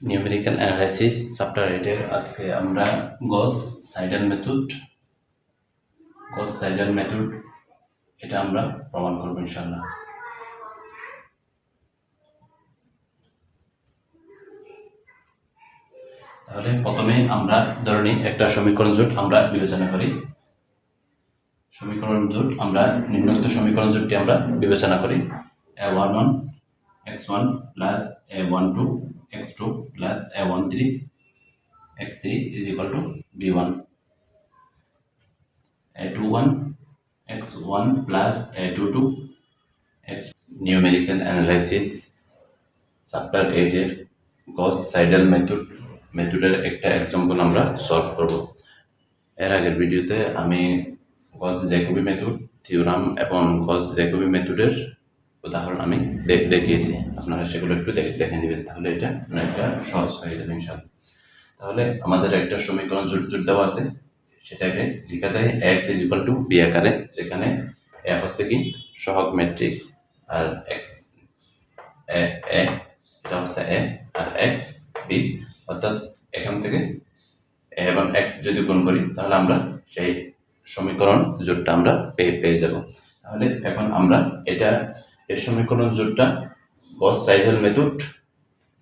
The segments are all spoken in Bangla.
নিউমেরিক্যাল অ্যানালাইসিস চ্যাপ্টার এইটের আজকে আমরা Gauss Seidel method Gauss Seidel method এটা আমরা প্রমাণ করব ইনশাল্লাহ তাহলে প্রথমে আমরা ধরে নিই একটা সমীকরণ জোট আমরা বিবেচনা করি। সমীকরণ জোট আমরা নিম্নলিখিত সমীকরণ জোটটি আমরা বিবেচনা করি। A one one x one plus a one two x two plus a one three x three is equal to b one a two one x one plus a two two x numerical analysis chapter এইটের গস সাইডাল মেথড মেথডের একটা এক্সাম্পল আমরা সলভ করব। এর আগের ভিডিওতে আমি গস জ্যাকোবি মেথড থিওরাম এবং গস জ্যাকোবি মেথডের উদাহরণ আমি দেখিয়েছি। আপনারা সেগুলো একটু দেখে নেবেন, তাহলে এটা অনেকটা সহজ হয়ে যাবে ইনশাল্লাহ তাহলে আমাদের একটা সমীকরণ জোট জোট দেওয়া আছে। সেটাকে লেখা যায় x is equal to b আকারে, যেখানে এ হচ্ছে কি সহগ ম্যাট্রিক্স আর এক্স এ এটা হচ্ছে এ, আর এক্স বি অর্থাৎ এখান থেকে এবং এক্স যদি গুণ করি, তাহলে আমরা সেই সমীকরণ জোটটা আমরা পেয়ে পেয়ে যাব। তাহলে এখন আমরা এটা এই সমীকরণ জোটটা? Gauss Seidel method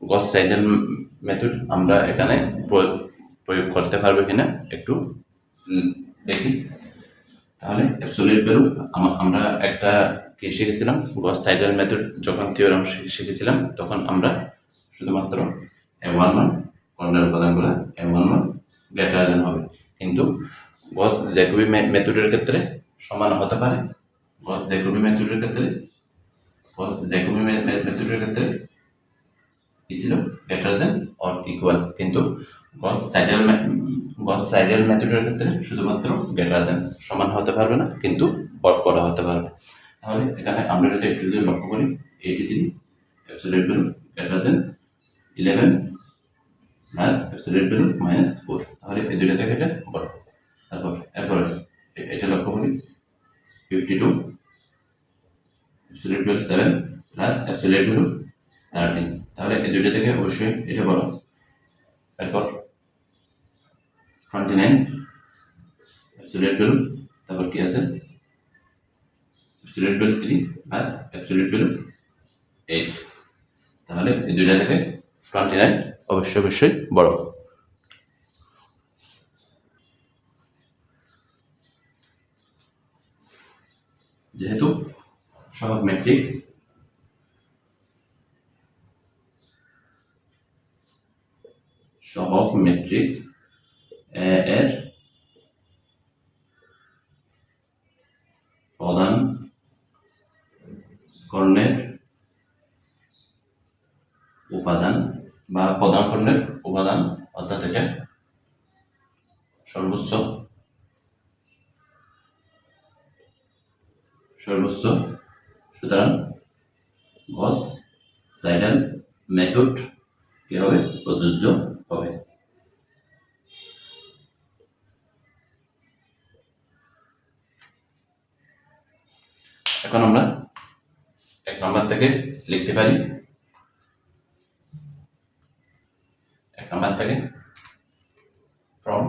Gauss Seidel method আমরা এখানে প্রয়োগ করতে পারব কিনা একটু দেখি। তাহলে অ্যাবসোলিউট ভ্যালু আমরা একটা কি শিখেছিলাম? গস সাইডাল মেথড যখন থিওরাম শিখেছিলাম, তখন আমরা শুধুমাত্র এ ওয়ান ওয়ান কর্ণের উপাদানগুলো a one one greater than হবে। কিন্তু গস জ্যাকোবি মেথডের ক্ষেত্রে সমান হতে পারে। গস জ্যাকোবি মেথডের ক্ষেত্রে জ্যাকোবি মেথডের ক্ষেত্রে কি ছিল? গ্রেটার দেন অর ইকুয়াল কিন্তু গস সাইডাল গস সাইডাল মেথডের ক্ষেত্রে শুধুমাত্র গ্রেটার দেন সমান হতে পারবে না, কিন্তু বড় হতে পারবে। তাহলে এখানে আমরা যদি একটু যদি লক্ষ্য করি eighty three absolute value greater than eleven plus absolute value minus four তাহলে এই দুইটা থেকে এটা বড়। তারপর, এরপরে এটা লক্ষ্য করি fifty two absolute value seven plus absolute value thirteen তাহলে এই দুইটা থেকে অবশ্যই এটা বড় এরপর টোয়েন্টি নাইন অ্যাবসোলিউট ভ্যালু তারপর কি আছে? Absolute value three plus absolute value eight তাহলে এই দুইটা থেকে টোয়েন্টি নাইন অবশ্যই অবশ্যই বড় যেহেতু সহগ ম্যাট্রিক্স সহগ ম্যাট্রিক্স এর প্রধান কর্ণের উপাদান বা প্রধান কর্ণের উপাদান, অর্থাৎ এটা সর্বোচ্চ সর্বোচ্চ সুতরাং গস সাইডাল মেথড কি প্রযোজ্য হবে? এখন আমরা এক নম্বর থেকে লিখতে পারি। এক নম্বর থেকে from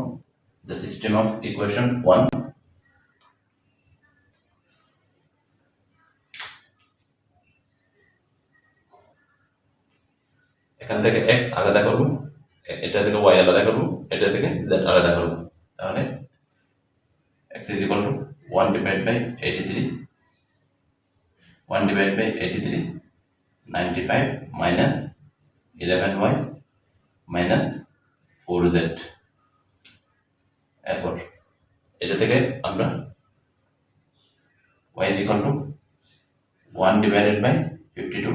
the system of equation one এখান থেকে এক্স আলাদা করব, এটা থেকে ওয়াই আলাদা করব, এটা থেকে জেড আলাদা করব। তাহলে x is equal to one divide by eighty three one divide by eighty three ninety five minus eleven y minus four z এরপর এটা থেকে আমরা y is equal to one divided by fifty two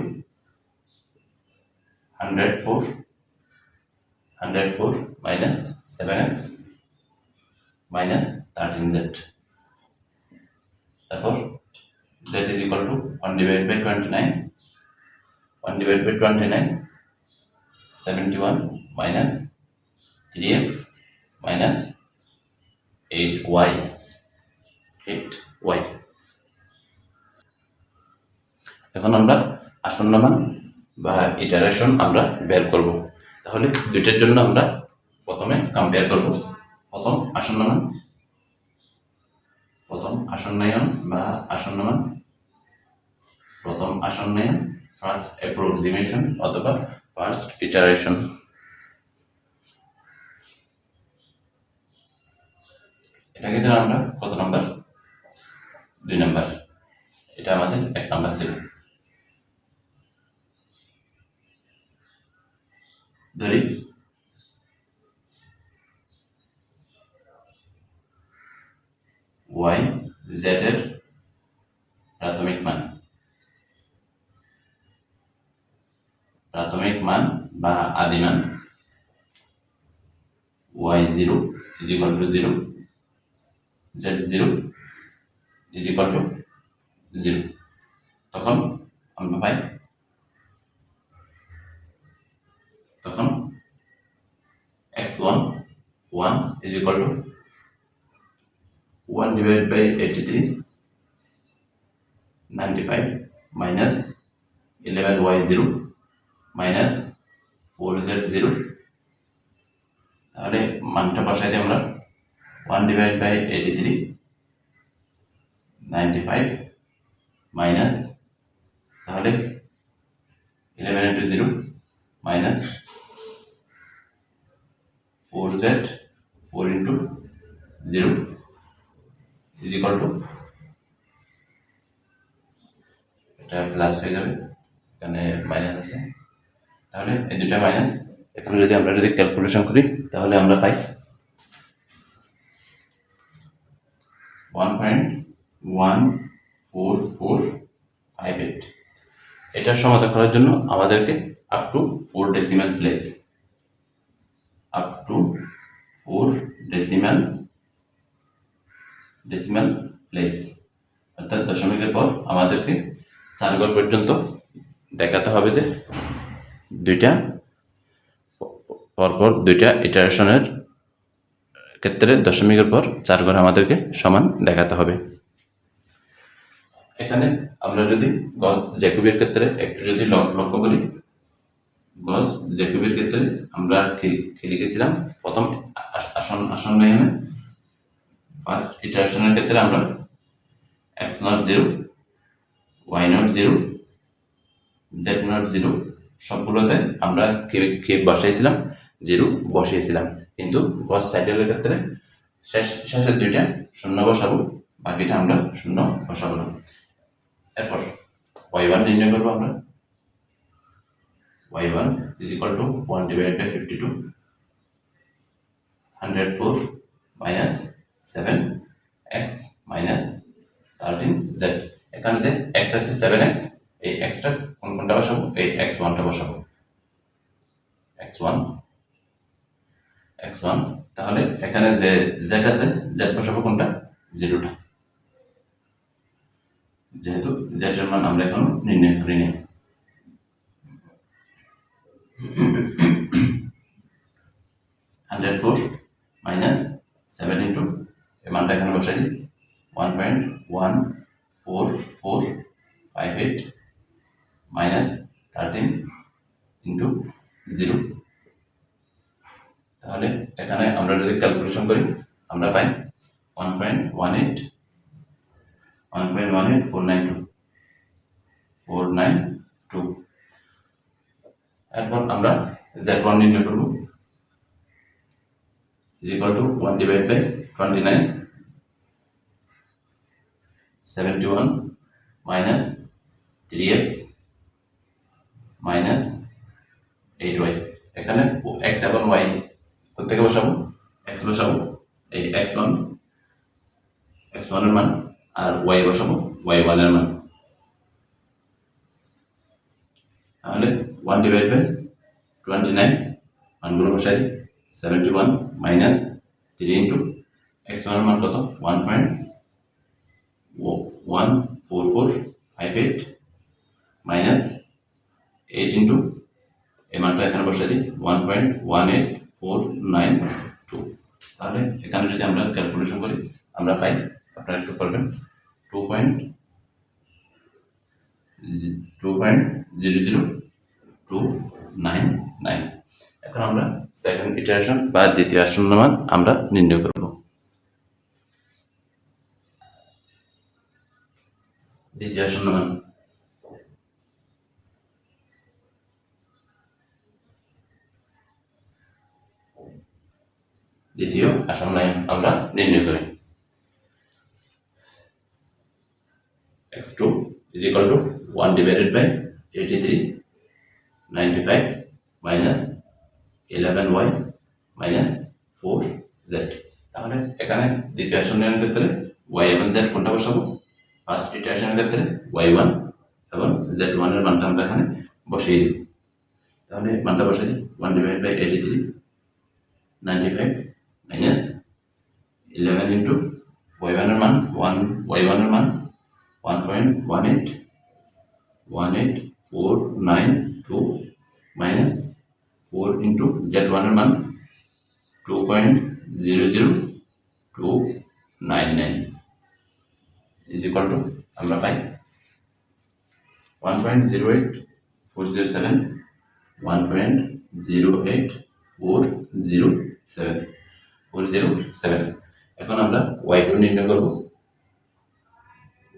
hundred four hundred four minus seven x minus thirteen z তারপর z is equal to one divide by twenty nine one divide by twenty nine one minus three x minus eight y eight y এখন আমরা আসন্ন মান বা ইটারেশন আমরা বের করব। তাহলে দুইটার জন্য আমরা প্রথমে কম্পেয়ার করব। প্রথম আসন্নমান প্রথম আসন্নায়ন বা আসন্নমান প্রথম আসন্নায়ন ফার্স্ট অ্যাপ্রক্সিমেশন অথবা ফার্স্ট ইটারেশন এটাকে ধর আমরা কত নাম্বার দুই নাম্বার এটা আমাদের এক নাম্বার ছিল। ধরি ওয়াই জেড এর প্রাথমিক মান। প্রাথমিক মান বা আদি মান। Y zero is equal to zero z zero is equal to zero তখন আমরা পাই তখন x one one is equal to one divide by eighty three ninety five minus eleven y zero minus four z zero তাহলে মানটা বসাই দিই আমরা। One divide by eighty three ninety five minus তাহলে eleven into zero minus four z four into zero is equal to এটা প্লাস হয়ে যাবে, এখানে মাইনাস আছে। তাহলে এই দুটা মাইনাস এখন যদি আমরা যদি ক্যালকুলেশন করি, তাহলে আমরা পাই one point one four four five eight এটার সমাধান করার জন্য আমাদেরকে up to four decimal place up to four decimal decimal place অর্থাৎ দশমিকের পর আমাদেরকে চার পর্যন্ত দেখাতে হবে যে দুইটা, পরপর দুইটা ইটারেশনের ক্ষেত্রে দশমিকের পর চার আমাদেরকে সমান দেখাতে হবে। এখানে আমরা যদি গজ জ্যাকুবের ক্ষেত্রে একটু যদি লক্ষ্য করি গজ জ্যাকুবের ক্ষেত্রে আমরা কি- গেছিলাম প্রথম আসন আসন লাইনে ফার্স্ট ইটারেশনের ক্ষেত্রে আমরা x not zero y not zero z not zero সবগুলোতে আমরা কে বসাইছিলাম জিরো বসিয়েছিলাম। কিন্তু গস সাইডেলের ক্ষেত্রে শেষ, শেষের দুইটা শূন্য বসাবো, বাকিটা আমরা শূন্য বসাবো না। এরপর ওয়াই ওয়ান নির্ণয় করব আমরা। Y one is equal to one divide by fifty two hundred four minus seven x minus thirteen z এখানে যে এক্স আছে এক্স এই এক্সটা কোন কোনটা বসাবো? এই এক্স ওয়ানটা বসাবো। এক্স ওয়ান এক্স ওয়ান তাহলে এখানে যে জেড আছে জেড বসাবো কোনটা? জিরোটা যেহেতু জেড এর মান আমরা এখন নির্ণয় করিনি hundred four minus seven into এই মানটা এখানে বসাই দিই। One point one four four five eight minus thirteen into zero. তাহলে এখানে আমরা যদি ক্যালকুলেশন করি, আমরা পাই one point one eight, one point one eight, four nine two. Four nine two. এরপর আমরা জেড ওয়ান নির্ণয় করব। Is equal to 1 divided by 29 71 minus 3x minus 8y এখানে x এবং y কোথেকে বসাবো। X বসাবো, এই x1 x1 এর মান, আর y বসাবো y1 এর মান। তাহলে 1 ডিভাইড বাই 29 মানগুলো বসাই দিই seventy one minus three into x ওয়ানের মান কত? One point one four four five eight minus eight into এই মানটা এখানে বসে দিই one point one eight four nine two তাহলে এখানে যদি আমরা ক্যালকুলেশন করি, আমরা পাই, আপনারা একটু করবেন two point two two nine nine এখন আমরা সেকেন্ড ইটারেশন বা দ্বিতীয় আসন্ন আমরা নির্ণয় করব। দ্বিতীয় আসন্ন দ্বিতীয় আসন্ন মান আমরা নির্ণয় করি। x2 is equal to 1 divided by 83 95 minus 11y minus 4z তাহলে এখানে দ্বিতীয় আসনের ক্ষেত্রে y এবং z কোনটা বসাবো? ফার্স্ট ইটারেশনের ক্ষেত্রে y1 এবং z1 এর মানটা আমরা এখানে বসিয়ে দিব। তাহলে মানটা বসিয়ে দিই। 1 divide by 83 95 minus 11 into y1 এর মান 1 y1 এর মান 1.18 18492 minus 4 into z1 এর মান 2.00299 is equal to আমরা পাই 1.08407 1.08407 407 এখন আমরা y2 নির্ণয় করব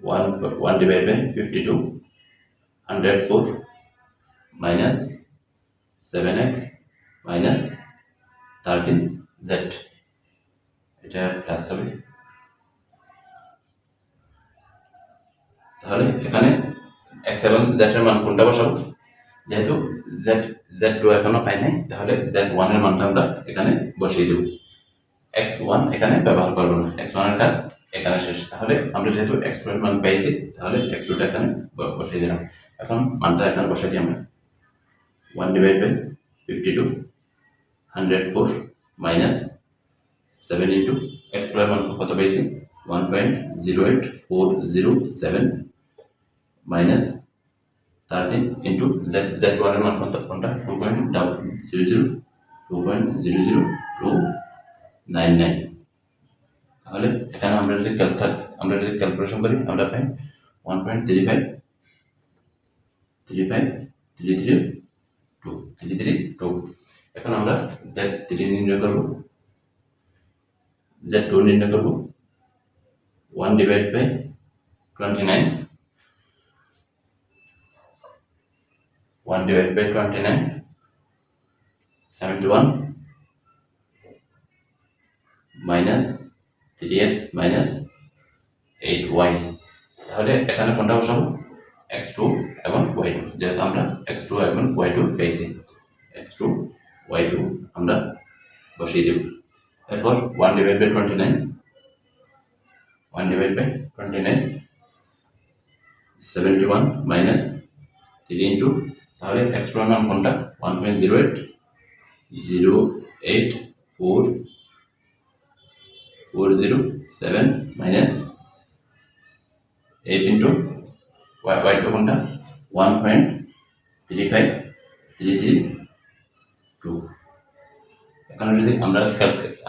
1 1 divided by 52 104 minus 7x minus 13z এটা প্লাস হবে। তাহলে এখানে x এবং z এর মান কোনটা বসাবো? যেহেতু z z2 এখনও পাই নাই, তাহলে z1 এর মানটা আমরা এখানে বসিয়ে দেব। X1 এখানে ব্যবহার করব না। X1 এর কাজ এখানে শেষ। তাহলে আমরা যেহেতু x2 এর মান পাইছি, তাহলে x2 টা এখানে বসিয়ে দিলাম। এখন মানটা এখানে বসাই দিই আমরা। 1 divided by 52 104 minus 7 into x prime মান কত পাইছি 1.08407 minus 13 into z z ওয়ানের মান কত? কোনটা? 2.00 2.00299 তাহলে এখানে আমরা যদি আমরা যদি ক্যালকুলেশন করি, আমরা পাই 1.35 35 33 টু, থ্রি থ্রি টু। এখন আমরা জেড থ্রি নির্ণয় করব। জেড টু নির্ণয় করব। One divide by twenty nine one divide by twenty nine seventy one minus three x minus eight y তাহলে এখানে কোনটা বসাবো? এক্স টু এবং ওয়াই টু যেহেতু আমরা এক্স টু এবং ওয়াই টু পেয়েছি এক্স টু ওয়াই টু আমরা বসিয়ে দেব। এরপর one divide by twenty nine one divide by twenty nine seventy one minus three into তাহলে এক্স টু নাম কোনটা? One point zero eight zero eight four four zero seven minus eight into y y two কোনটা? One point three five three three two এখানে যদি আমরা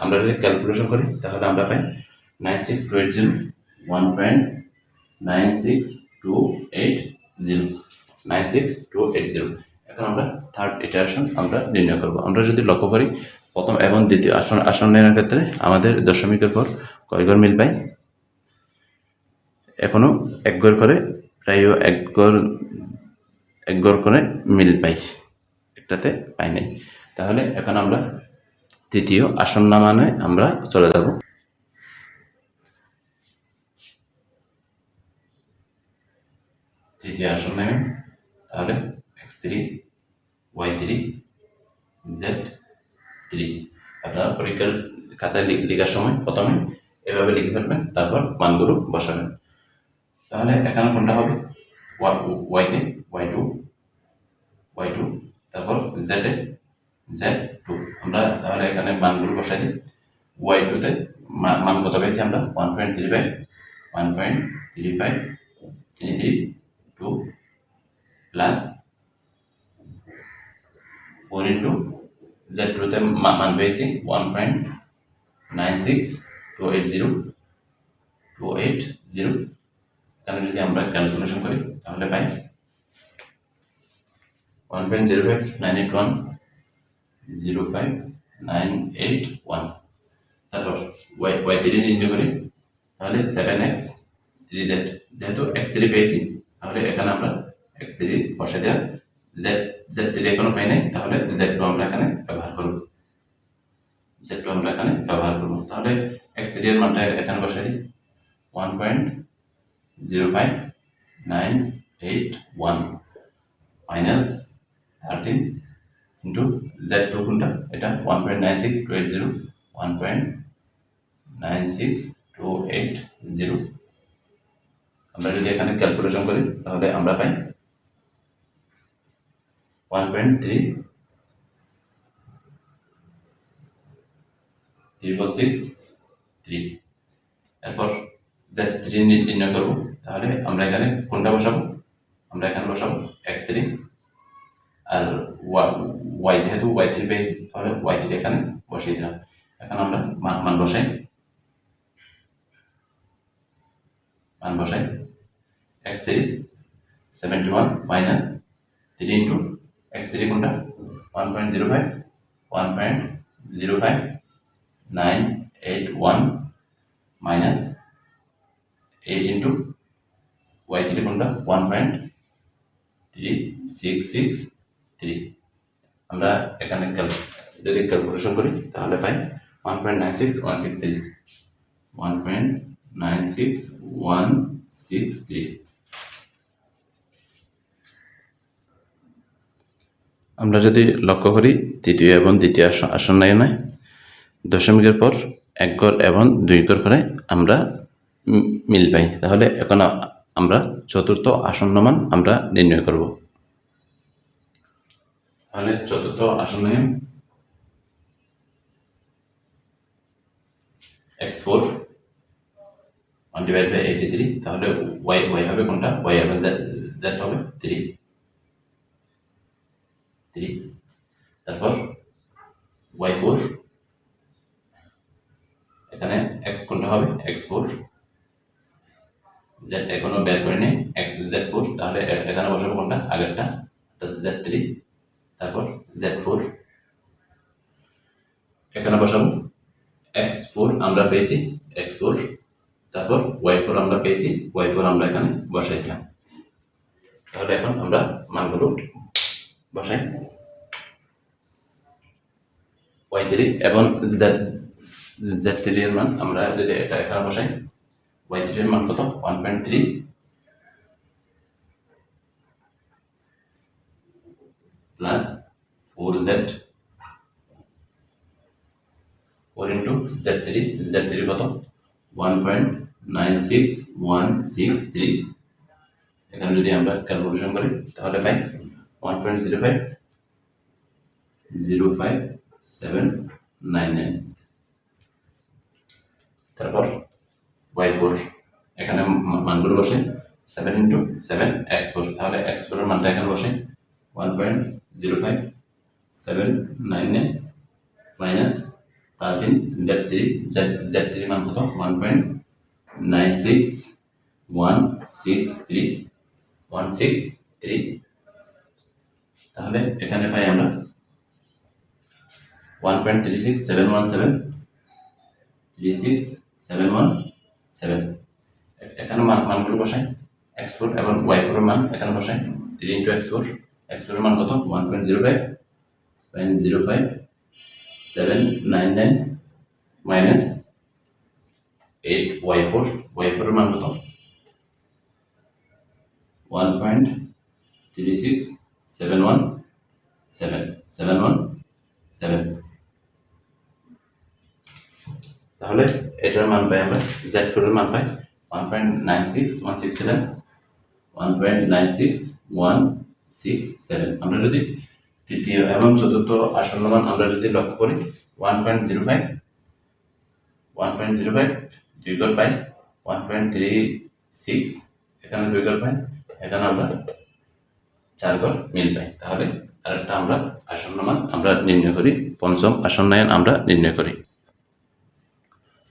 আমরা যদি ক্যালকুলেশন করি, তাহলে আমরা পাই nine six two eight zero one point nine six two eight zero nine six two eight zero এখন আমরা থার্ড ইটারেশন আমরা নির্ণয় করব। আমরা যদি লক্ষ্য করি, প্রথম এবং দ্বিতীয় আসন আসনের ক্ষেত্রে আমাদের দশমিকের পর কয় মিল পাই এখনও এক করে, প্রায় এক এক ঘর করে মিল পাই। একটাতে পাই নাই। তাহলে এখন আমরা তৃতীয় আসন্ন মানে আমরা চলে যাব। তৃতীয় আসন্ন মানে তাহলে x three y three z three আপনারা পরীক্ষার খাতায় লেখার সময় প্রথমে এভাবে লিখে ফেলবেন, তারপর মানগুলো বসাবেন। তাহলে এখানে কোনটা হবে? ওয়াইতে ওয়াই টু ওয়াই টু তারপর জেডে জেড টু আমরা তাহলে এখানে মানগুলো বসাই দিই। ওয়াই টুতে মান কত পেয়েছি আমরা? One point three five one point three five three three two plus four into z টুতে মান পেয়েছি one point nine six two eight two eight যদি আমরা ক্যালকুলেশন করি, তাহলে পাই one point zero five nine eight one zero five nine eight one তারপর ওয়াই ওয়াই থ্রি নির্ণয় করি। তাহলে সেভেন এক্স থ্রি জেড যেহেতু এক্স থ্রি পেয়েছি, তাহলে এখানে আমরা এক্স থ্রি বসে দেওয়া জেড জেড থ্রি এখনও পাই নাই, তাহলে জেড টু আমরা এখানে ব্যবহার করব। জেড টু আমরা এখানে ব্যবহার করব। তাহলে এক্স থ্রি এর মানটা এখানে বসে দিই। One point zero five nine eight one minus thirteen into z two কোনটা এটা one point nine six two eight zero one point nine six two eight zero আমরা যদি এখানে ক্যালকুলেশন করি, তাহলে আমরা পাই one point three triple six three এরপর জেড থ্রি নির্ণয় করব, তাহলে আমরা এখানে কোনটা বসাবো? আমরা এখানে বসাবো এক্স থ্রি আর ওয়াই যেহেতু ওয়াই থ্রি পেয়েছি তাহলে ওয়াই থ্রি এখানে বসিয়ে দিলাম। এখন আমরা মান মান বসাই। মান বসাই। X three seventy one minus three into x three কোনটা? One point zero five one point zero five nine eight one minus eight into y three কোনটা? One point three six six three আমরা এখানে যদি ক্যালকুলেশন করি, তাহলে পাই one point nine six one six three one point nine six one six three আমরা যদি লক্ষ্য করি, তৃতীয় এবং দ্বিতীয় আস- আসন্নায়নে দশমিকের পর এক গড় এবং দুই গড় করে আমরা মিল পাই। তাহলে এখন আমরা চতুর্থ আসন্ন মান আমরা নির্ণয় করব। তাহলে চতুর্থ আসন্নায়ন X four one divide by eighty three তাহলে ওয়াই ওয়াই হবে কোনটা? ওয়াই এবং জেড হবে থ্রি থ্রি তারপর ওয়াই ফোর এখানে এক্স কোনটা হবে? এক্স ফোর জেড এখনও বের করে নেই জেড ফোর তাহলে এখানে বসাবো কোনটা? আগেরটা, অর্থাৎ জেড থ্রি তারপর জেড ফোর এখানে বসাবো। এক্স ফোর আমরা পেয়েছি এক্স ফোর তারপর ওয়াই ফোর আমরা পেয়েছি ওয়াই ফোর আমরা এখানে বসাইছিলাম তাহলে এখন আমরা মানগুলো বসাই। ওয়াই থ্রি এবং জেড জেড থ্রি এর মান আমরা যদি এটা এখানে বসাই ওয়াই থ্রি এর মান কত? One point three plus four Z four into Z three Z three কত? One point nine six one six three এখানে যদি আমরা ক্যালকুলেশন করি, তাহলে পাই one point zero five zero five seven nine nine তারপর ওয়াই ফোর এখানে মানগুলো বসে seven into seven X four তাহলে এক্স ফোরের মানটা এখানে বসে one point zero five seven nine nine minus thirteen Z three Z Z three মান কত? One point nine six one six three one six three তাহলে এখানে পাই আমরা one point three six seven one seven three six seven one seven এখানে মান, মানগুলো বসাই। এক্স ফোর এবং ওয়াই ফোরের মান এখানে বসাই। Three into X four X ফোরের মান কত? One point zero five point zero five seven nine nine eight মান কত? One point three six seven one seven seven one seven তাহলে এটার মান পাই আমরা জেড ফোরের মান পাই one point nine six one six seven one point nine six one six seven আমরা যদি তৃতীয় এবং চতুর্থ আসন্ন মান আমরা যদি লক্ষ্য করি one point zero five one point zero five দুই গড় পাই ওয়ান পয়েন্ট থ্রি সিক্স এখানে দুই গড় পাই এখানে আমরা চার গড় মিল পাই। তাহলে আরেকটা আমরা আসন্ন মান আমরা নির্ণয় করি, পঞ্চম আসন্নায়ন আমরা নির্ণয় করি।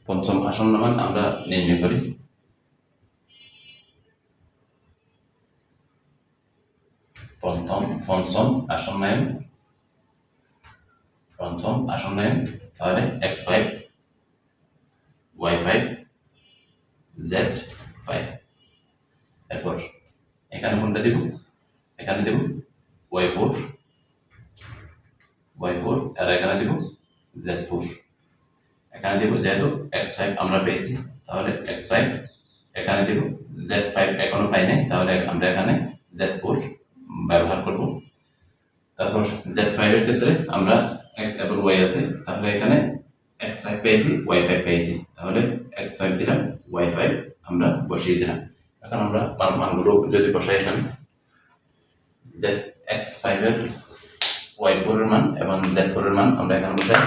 পঞ্চম আসন্ন মান আমরা নির্ণয় করি পঞ্চম পঞ্চম আসন্নায়ন প্রথম আসন্ন তাহলে X five Y five Z five এরপর এখানে কোনটা দেব? এখানে দেব ওয়াই ফোর ওয়াই ফোর আর এখানে দেব জেড ফোর এখানে দেব, যেহেতু এক্স ফাইভ আমরা পেয়েছি, তাহলে এক্স ফাইভ এখানে দেব জেড ফাইভ এখনও পাই নাই তাহলে আমরা এখানে জেড ফোর ব্যবহার করব। তারপর জেড ফাইভের ক্ষেত্রে আমরা এক্স এবং ওয়াই আছে, তাহলে এখানে এক্স ফাইভ পেয়েছি ওয়াই ফাইভ পেয়েছি। তাহলে এক্স ফাইভ দিলাম ওয়াই ফাইভ আমরা বসিয়ে দিলাম। এখন আমরা মান মানগুলো যদি বসাই এখানে জেড এক্স ফাইভের ওয়াই ফোরের মান এবং জেড ফোরের মান আমরা এখানে বসাই।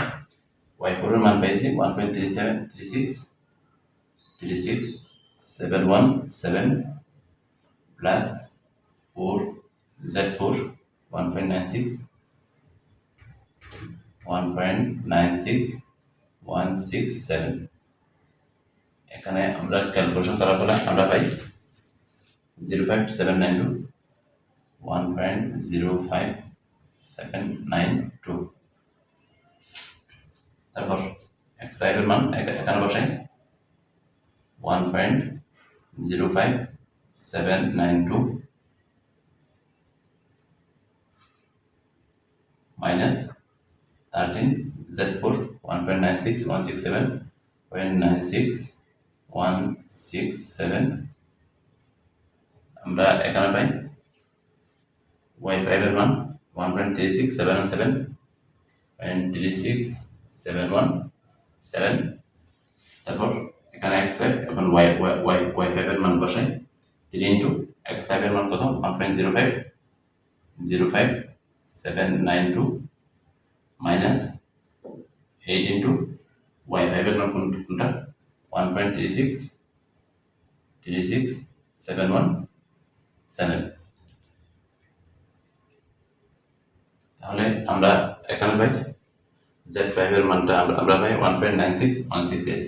ওয়াই ফোরের মান পেয়েছি one point three seven three six three six seven one seven plus four Z four one point nine six one point nine six one six seven এখানে আমরা ক্যালকুলেশন করার ফলে আমরা পাই zero five seven nine two one point zero five seven nine two তারপর এক্স ফাইভের মান এখা- এখানে বসাই। One point zero five seven nine two minus thirteen Z four one point nine six one six seven point nine six one six seven আমরা এখানে পাই ওয়াই ফাইভের মান one point three six seven seven point three six seven one seven তারপর এখানে এক্স ফাইভ এবং ওয়াই ওয়াই ওয়াই ফাইভের মান বসাই। থ্রি ইন্টু এক্স ফাইভের মান কত? One point zero five zero five seven nine two minus eight into Y ফাইভের মান কোন- কোনটা? One point three six three six seven one seven তাহলে আমরা এখানে পাই জেড ফাইভের মানটা আমরা পাই one point nine six one six eight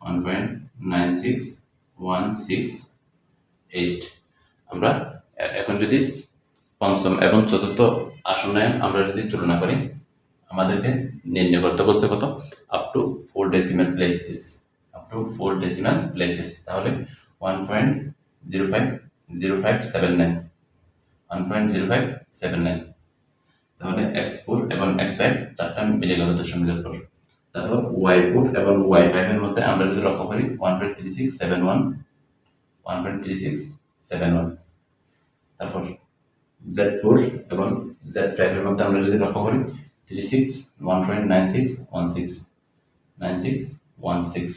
one point nine six one six eight আমরা এখন যদি পঞ্চম এবং চতুর্থ আসনায়ন আমরা যদি তুলনা করি, আমাদেরকে নির্ণয় করতে বলছে কত? Up to four decimal places up to four decimal places তাহলে one point zero five zero five seven nine one point zero five seven nine তাহলে এক্স ফোর এবং এক্স ফাইভ চারটা মিলে গেল দশমিকের পর। তারপর ওয়াই ফোর এবং ওয়াই ফাইভের মধ্যে আমরা যদি লক্ষ্য করি one point three six seven one one point three six seven one তারপর জেড ফোর এবং জেড ফাইভের মধ্যে আমরা যদি লক্ষ্য করি three six one point nine six one six nine six one six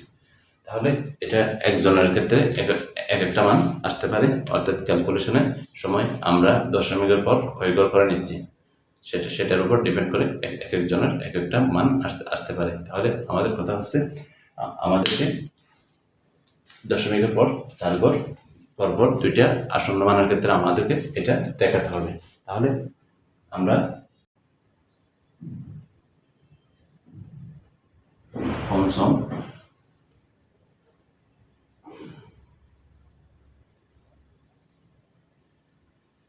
তাহলে এটা একজনের ক্ষেত্রে এক এক একটা মান আসতে পারে, অর্থাৎ ক্যালকুলেশনের সময় আমরা দশমিকের পর ক্ষয়গড় করে নিচ্ছি। সেটা, সেটার উপর ডিপেন্ড করে এক একজনের এক একটা মান আসতে আসতে পারে। তাহলে আমাদের কথা হচ্ছে আমাদেরকে দশমিকের পর চার গড় পরপর দুইটা আসন্ন মানের ক্ষেত্রে আমাদেরকে এটা দেখাতে হবে। তাহলে আমরা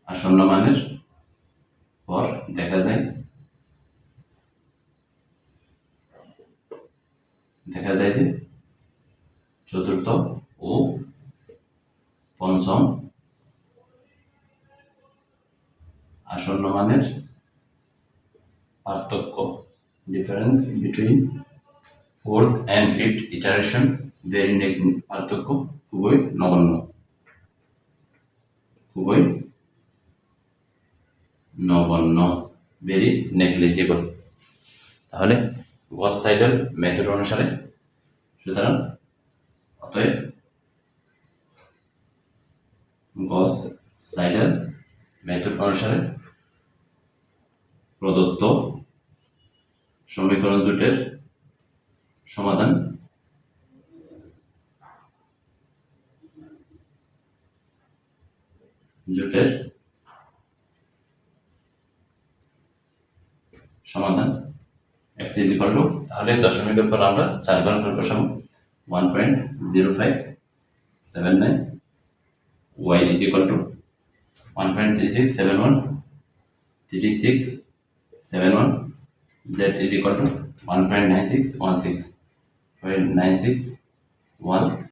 আসন্ন মানের পর দেখা যায় দেখা যায় যে চতুর্থ ও পঞ্চম আসন্ন মানের পার্থক্য difference between fourth and fifth iteration পার্থক্য খুবই নগণ্য। খুবই নগণ্য ভেরি নেগলিজিবল তাহলে গস সাইডের মেথড অনুসারে সুতরাং অতএব গস সাইডের মেথড অনুসারে প্রদত্ত সমীকরণ জোটের সমাধান। জোটের সমাধান এক্স ইজ ইকাল টু তাহলে দশমিকের পর আমরা চার বার করে বসাবো one point zero five seven nine y is equal to 1.3671 3671 z is equal to 1.9616 1.9616